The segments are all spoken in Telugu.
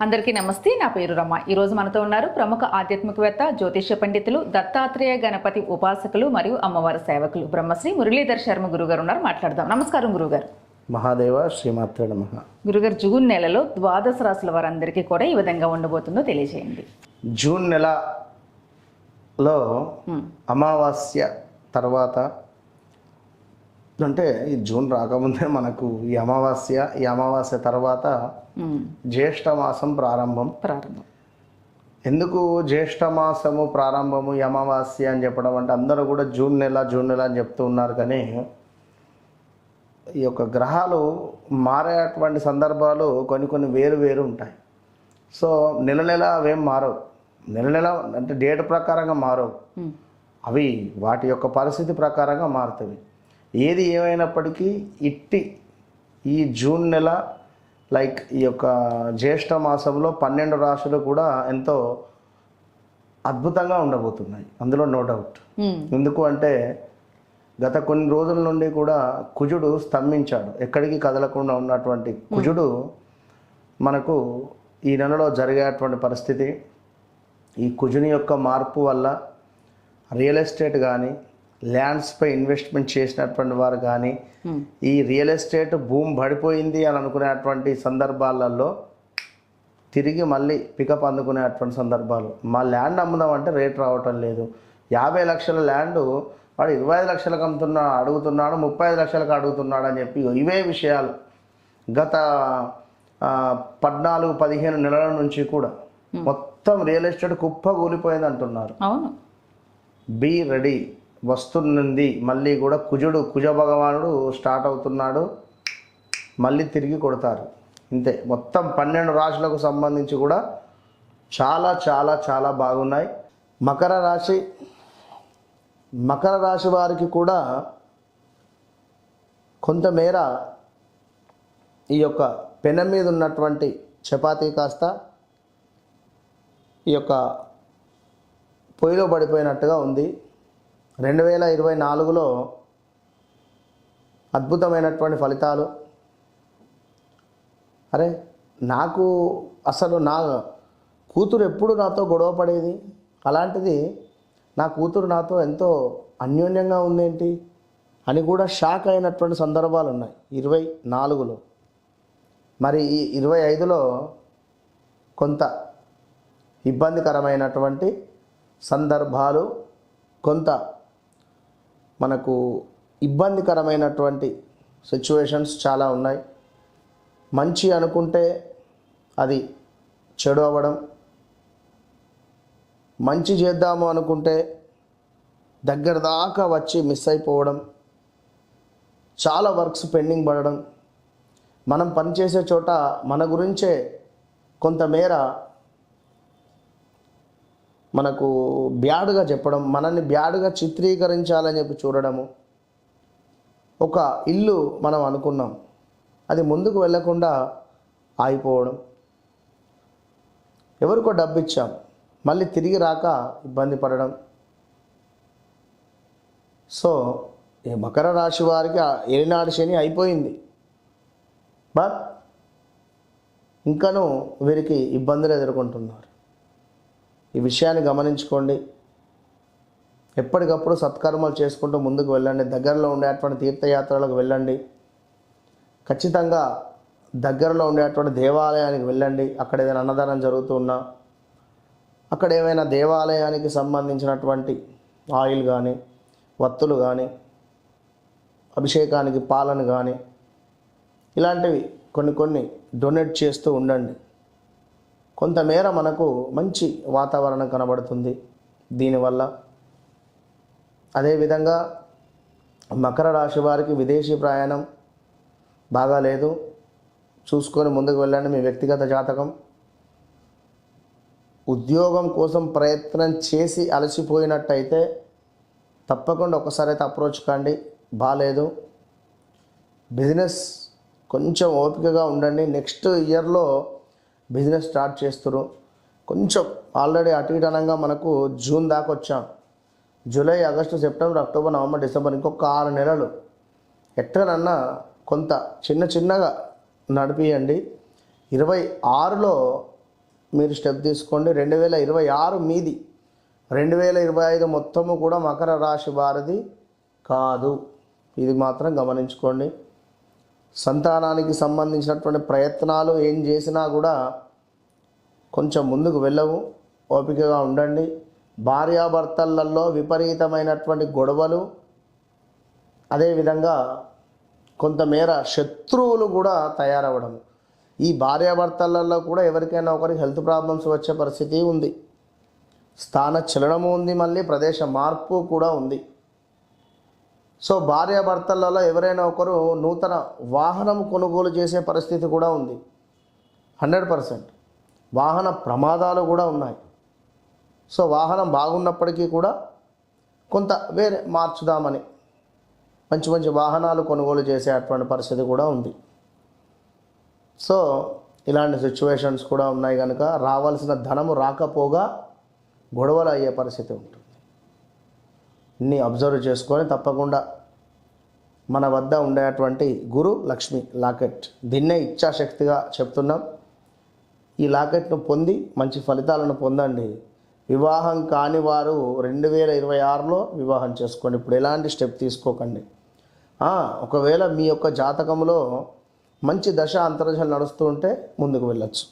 అందరికీ నమస్తే నా పేరు రమ. ఈరోజు మనతో ఉన్నారు ప్రముఖ ఆధ్యాత్మికవేత్త జ్యోతిష్య పండితులు దత్తాత్రేయ గణపతి ఉపాసకులు మరియు అమ్మవారి సేవకులు బ్రహ్మశ్రీ మురళీధర్ శర్మ గురుగారు ఉన్నారు. మాట్లాడదాం. నమస్కారం గురుగారు. మహాదేవ శ్రీమాత్ర నమ. గురుగారు జూన్ నెలలో ద్వాదశ రాశుల వారందరికీ కూడా ఈ విధంగా ఉండబోతుందో తెలియజేయండి. జూన్ నెలలో అమావాస్య తర్వాత అంటే ఈ జూన్ రాకముందే మనకు ఈ అమావాస్య ఈ అమావాస్య తర్వాత జ్యేష్ఠ మాసం ప్రారంభం. ప్రారంభం. ఎందుకు జ్యేష్ఠ మాసము ప్రారంభము ఈ అమావాస్య అని చెప్పడం అంటే అందరూ కూడా జూన్ నెల జూన్ నెల అని చెప్తూ ఉన్నారు కానీ ఈ యొక్క గ్రహాలు మారేటువంటి సందర్భాలు కొన్ని కొన్ని వేరు వేరు ఉంటాయి. సో నెల నెల అవేం మారవు. నెల నెల అంటే డేట్ ప్రకారంగా మారవు. అవి వాటి యొక్క పరిస్థితి ప్రకారంగా మారుతాయి. ఏది ఏమైనప్పటికీ ఇట్టి ఈ జూన్ నెల లైక్ ఈ యొక్క జ్యేష్ఠ మాసంలో పన్నెండు రాశులు కూడా ఎంతో అద్భుతంగా ఉండబోతున్నాయి. అందులో నో డౌట్ ఉమ్, ఎందుకు అంటే గత కొన్ని రోజుల నుండి కూడా కుజుడు స్తంభించాడు. ఎక్కడికి కదలకుండా ఉన్నటువంటి కుజుడు మనకు ఈ నెలలో జరిగేటువంటి పరిస్థితి ఈ కుజుని యొక్క మార్పు వల్ల రియల్ ఎస్టేట్ కానీ ల్యాండ్స్పై ఇన్వెస్ట్మెంట్ చేసినటువంటి వారు కానీ ఈ రియల్ ఎస్టేట్ భూమి పడిపోయింది అని అనుకునేటువంటి సందర్భాలలో తిరిగి మళ్ళీ పికప్ అందుకునేటువంటి సందర్భాలు. మా ల్యాండ్ అమ్ముదాం అంటే రేట్ రావటం లేదు. యాభై లక్షల ల్యాండ్ వాడు ఇరవై ఐదు లక్షలకు అమ్ముతున్నా అడుగుతున్నాడు ముప్పై ఐదు లక్షలకు అడుగుతున్నాడు అని చెప్పి ఇవే విషయాలు. గత పద్నాలుగు పదిహేను నెలల నుంచి కూడా మొత్తం రియల్ ఎస్టేట్ కుప్ప కూలిపోయింది అంటున్నారు అవును. Be ready. వస్తున్నది. మళ్ళీ కూడా కుజుడు కుజ భగవానుడు స్టార్ట్ అవుతున్నాడు. మళ్ళీ తిరిగి కొడతారు. ఇంతే. మొత్తం పన్నెండు రాశులకు సంబంధించి కూడా చాలా చాలా చాలా బాగున్నాయి. మకర రాశి మకర రాశి వారికి కూడా కొంతమేర ఈ యొక్క పెన మీద ఉన్నటువంటి చపాతీ కాస్త ఈ యొక్క పొయ్యిలో పడిపోయినట్టుగా ఉంది. రెండు వేల ఇరవై నాలుగులో అద్భుతమైనటువంటి ఫలితాలు. అరే నాకు అసలు నా కూతురు ఎప్పుడు నాతో గొడవ పడేది? అలాంటిది నా కూతురు నాతో ఎంతో అన్యోన్యంగా ఉందేంటి అని కూడా షాక్ అయినటువంటి సందర్భాలు ఉన్నాయి ఇరవై నాలుగులో. మరి ఈ ఇరవై ఐదులో కొంత ఇబ్బందికరమైనటువంటి సందర్భాలు కొంత మనకు ఇబ్బందికరమైనటువంటి సిచ్యువేషన్స్ చాలా ఉన్నాయి. మంచి అనుకుంటే అది చెడు అవ్వడం. మంచి చేద్దాము అనుకుంటే దగ్గర దాకా వచ్చి మిస్ అయిపోవడం. చాలా వర్క్స్ పెండింగ్ పడడం. మనం పనిచేసే చోట మన గురించే కొంతమేర మనకు బ్యాడ్గా చెప్పడం మనల్ని బ్యాడ్గా చిత్రీకరించాలని చెప్పి చూడడము ఒక ఇల్లు మనం అనుకున్నాం. అది ముందుకు వెళ్ళకుండా ఆగిపోవడం. ఎవరికో డబ్బు ఇచ్చాం మళ్ళీ తిరిగి రాక ఇబ్బంది పడడం. సో ఈ మకర రాశి వారికి ఆ శని అయిపోయింది. బట్ ఇంకనూ వీరికి ఇబ్బందులు ఎదుర్కొంటున్నారు. ఈ విషయాన్ని గమనించుకోండి. ఎప్పటికప్పుడు సత్కర్మలు చేసుకుంటూ ముందుకు వెళ్ళండి. దగ్గరలో ఉండేటువంటి తీర్థయాత్రలకు వెళ్ళండి. ఖచ్చితంగా దగ్గరలో ఉండేటువంటి దేవాలయానికి వెళ్ళండి. అక్కడ ఏదైనా అన్నదానం జరుగుతూ ఉన్నా అక్కడ ఏమైనా దేవాలయానికి సంబంధించినటువంటి ఆయిల్ కానీ వత్తులు కానీ అభిషేకానికి పాలను కానీ ఇలాంటివి కొన్ని కొన్ని డొనేట్ చేస్తూ ఉండండి. కొంతమేర మనకు మంచి వాతావరణం కనబడుతుంది. దీనివల్ల అదేవిధంగా మకర రాశి వారికి విదేశీ ప్రయాణం బాగాలేదు చూసుకొని ముందుకు వెళ్ళండి. మీ వ్యక్తిగత జాతకం. ఉద్యోగం కోసం ప్రయత్నం చేసి అలసిపోయినట్టయితే తప్పకుండా ఒకసారి అయితే అప్రోచ్ కండి. బాగాలేదు బిజినెస్ కొంచెం ఓపికగా ఉండండి. నెక్స్ట్ ఇయర్లో బిజినెస్ స్టార్ట్ చేస్తారు కొంచెం ఆల్రెడీ అటు ఇటు అనగా మనకు జూన్ దాకా వచ్చాం. July August September October November December ఇంకొక ఆరు నెలలు. ఎట్టనన్నా కొంత చిన్న చిన్నగా నడిపియండి. ఇరవై ఆరులో మీరు స్టెప్ తీసుకోండి. రెండు వేల ఇరవై ఆరు మీది. రెండు వేల ఇరవై ఐదు మొత్తము కూడా మకర రాశి వారిది కాదు. ఇది మాత్రం గమనించుకోండి. సంతానానికి సంబంధించినటువంటి ప్రయత్నాలు ఏం చేసినా కూడా కొంచెం ముందుకు వెళ్ళవు. ఓపికగా ఉండండి. భార్యాభర్తలలో విపరీతమైనటువంటి గొడవలు. అదేవిధంగా కొంతమేర శత్రువులు కూడా తయారవ్వడం ఈ భార్యాభర్తలలో కూడా ఎవరికైనా ఒకరికి హెల్త్ ప్రాబ్లమ్స్ వచ్చే పరిస్థితి ఉంది. స్థాన చలనము ఉంది మళ్ళీ ప్రదేశ మార్పు కూడా ఉంది. సో భార్యాభర్తలలో ఎవరైనా ఒకరు నూతన వాహనం కొనుగోలు చేసే పరిస్థితి కూడా ఉంది. Hundred percent. వాహన ప్రమాదాలు కూడా ఉన్నాయి. సో వాహనం బాగున్నప్పటికీ కూడా కొంత వేరే మార్చుదామని మంచి మంచి వాహనాలు కొనుగోలు చేసే అటువంటి పరిస్థితి కూడా ఉంది. సో ఇలాంటి సిచ్యువేషన్స్ కూడా ఉన్నాయి కనుక రావాల్సిన ధనము రాకపోగా గొడవలు అయ్యే పరిస్థితి ఉంటుంది. ని అబ్జర్వ్ చేసుకొని తప్పకుండా మన వద్ద ఉండేటువంటి గురు లక్ష్మి లాకెట్ దీన్నే ఇచ్ఛాశక్తిగా చెప్తున్నాం. ఈ లాకెట్ను పొంది మంచి ఫలితాలను పొందండి. వివాహం కాని వారు రెండు వేల ఇరవై ఆరులో వివాహం చేసుకోండి. ఇప్పుడు ఎలాంటి స్టెప్ తీసుకోకండి. ఒకవేళ మీ యొక్క జాతకంలో మంచి దశ అంతర్దశలు నడుస్తూ ఉంటే ముందుకు వెళ్ళచ్చు.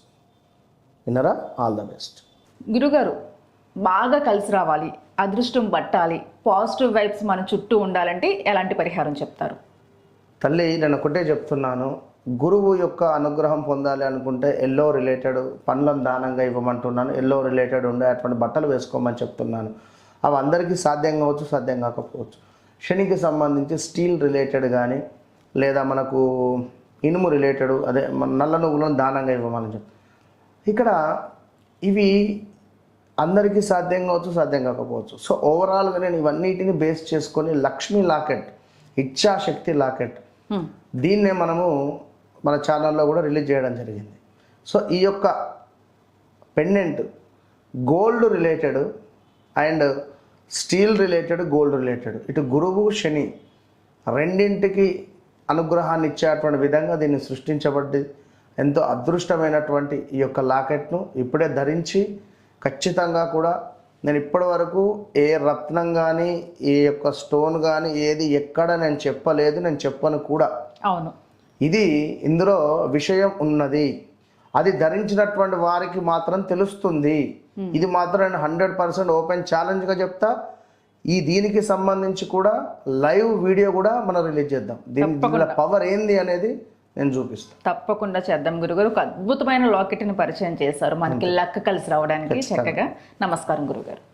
విన్నరా? All the best. గురుగారు బాగా కలిసి రావాలి. అదృష్టం పట్టాలి. పాజిటివ్ వైబ్స్ మన చుట్టూ ఉండాలంటే ఎలాంటి పరిహారం చెప్తారు? తల్లి నేను ఒకటే చెప్తున్నాను. గురువు యొక్క అనుగ్రహం పొందాలి అనుకుంటే ఎల్లో రిలేటెడ్ పండ్లను దానంగా ఇవ్వమంటున్నాను. ఎల్లో రిలేటెడ్ ఉండే అటువంటి బట్టలు వేసుకోమని చెప్తున్నాను. అవి అందరికీ సాధ్యం కావచ్చు సాధ్యం కాకపోవచ్చు. శనికి సంబంధించి స్టీల్ రిలేటెడ్ కానీ లేదా మనకు ఇనుము రిలేటెడ్ అదే మన నల్ల నువ్వులను దానంగా ఇవ్వమని చెప్తాను ఇక్కడ ఇవి అందరికీ సాధ్యం కావచ్చు సాధ్యం కాకపోవచ్చు. సో ఓవరాల్గా నేను ఇవన్నిటిని బేస్ చేసుకొని లక్ష్మీ లాకెట్ ఇచ్ఛాశక్తి లాకెట్ హ్మ్. దీన్నే మనము మన ఛానల్లో కూడా రిలీజ్ చేయడం జరిగింది. సో ఈ యొక్క pendant gold related and steel related gold related ఇటు గురువు శని రెండింటికి అనుగ్రహాన్ని ఇచ్చేటువంటి విధంగా దీన్ని సృష్టించబడ్డి ఎంతో అదృష్టమైనటువంటి ఈ యొక్క లాకెట్ను ఇప్పుడే ధరించి ఖచ్చితంగా కూడా నేను ఇప్పటి వరకు ఏ రత్నం కానీ ఏ యొక్క స్టోన్ కానీ ఏది ఎక్కడ నేను చెప్పలేదు నేను చెప్పను కూడా. అవును. ఇది ఇందులో విషయం ఉన్నది. అది ధరించినటువంటి వారికి మాత్రం తెలుస్తుంది. ఇది మాత్రం నేను హండ్రెడ్ పర్సెంట్ ఓపెన్ ఛాలెంజ్గా చెప్తా. ఈ దీనికి సంబంధించి కూడా లైవ్ వీడియో కూడా మనం రిలీజ్ చేద్దాం. దీని దీనిలో పవర్ ఏంది అనేది నేను చూపిస్తాను తప్పకుండా చేద్దాం. గురుగారు ఒక అద్భుతమైన లాకెట్ని పరిచయం చేశారు. మనకి లక్క కలిసి రావడానికి చక్కగా నమస్కారం గురుగారు.